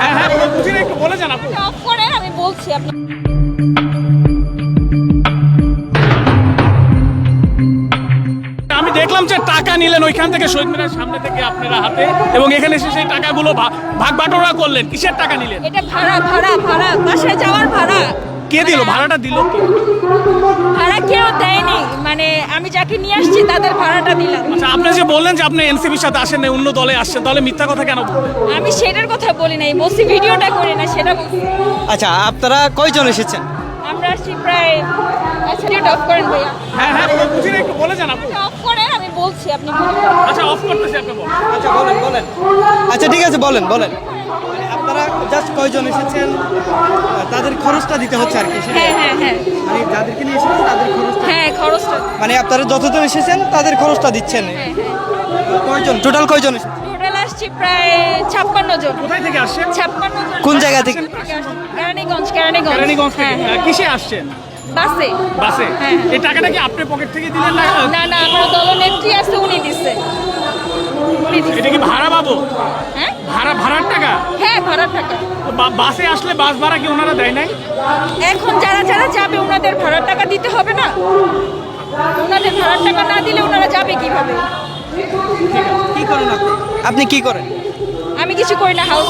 হ্যাঁ হ্যাঁ একটু বলে যান আপু অফ করেন আমি বলছি আপনি আমি দেখলাম যে টাকা নিলেন ওইখান থেকে শহীদ মিনার সামনে থেকে আপনারা হাতে এবং এখানে এসে সেই টাকাগুলো ভাগ বাটোরা করলেন। কিসের টাকা নিলেন? এটা ভাড়া ভাড়া ভাড়া বাসায় যাওয়ার ভাড়া। কে দিল? ভাড়াটা দিল? ভাড়া কেউ দেয়নি। মানে আমি যাকে নিয়ে আসছি তাদের ভাড়াটা দিলাম। আচ্ছা আপনি যে বললেন যে আপনি এনসিপির সাথে আসেন না অন্য দলে আসছেন তাহলে মিথ্যা কথা কেন আমি সেটার কথা বলি নাই বলছি ভিডিওটা করি না সেটা আচ্ছা আপনারা কয়জন এসেছেন? আমরা আসছি প্রায় আচ্ছা ভিডিওটা অফ করেন ভাইয়া। হ্যাঁ হ্যাঁ বুঝি না, একটু বলে যান আপু। অফ করেন আমি বলছি আপনি আচ্ছা অফ করতেছি আপনি বলেন। আচ্ছা বলেন বলেন। আচ্ছা ঠিক আছে বলেন বলেন। মানে আপনারা জাস্ট কয়জন এসেছেন তাদের খরচটা দিতে হচ্ছে আর কি হ্যাঁ হ্যাঁ হ্যাঁ। মানে যাদেরকে নিয়ে এসেছেন তাদের খরচটা। হ্যাঁ খরচটা। মানে আপনারা যতজন এসেছেন তাদের খরচটা দিচ্ছেন। হ্যাঁ হ্যাঁ। কয়জন? টোটাল কয়জন এসেছেন? টোটাল আসছি প্রায় ছাপ্পান্ন জন। কোথায় থেকে আসছেন? ছাপ্পান্ন জন। কোন জায়গা থেকে? কেরানীগঞ্জ কেরানীগঞ্জ। কেরানীগঞ্জ থেকে। হ্যাঁ কিসে আসছেন? বাসে। বাসে। এই টাকাটা কি আপনি পকেট থেকে দিলেন না না না আমার দলনেত্রী আছে উনি দিচ্ছে। এটা কি ভাড়া পাবো ভাড়া ভাড়ার টাকা? হ্যাঁ ভাড়ার টাকা। বাসে আসলে বাস ভাড়া কি ওনারা দেয় নাই? এখন যারা যারা যাবে ওনাদের ভাড়ার টাকা দিতে হবে না? ওনাদের ভাড়ার টাকা না দিলে ওনারা যাবে কীভাবে? কি করেন আপনি? আপনি কি করেন? আমি কিছু করি না হাউস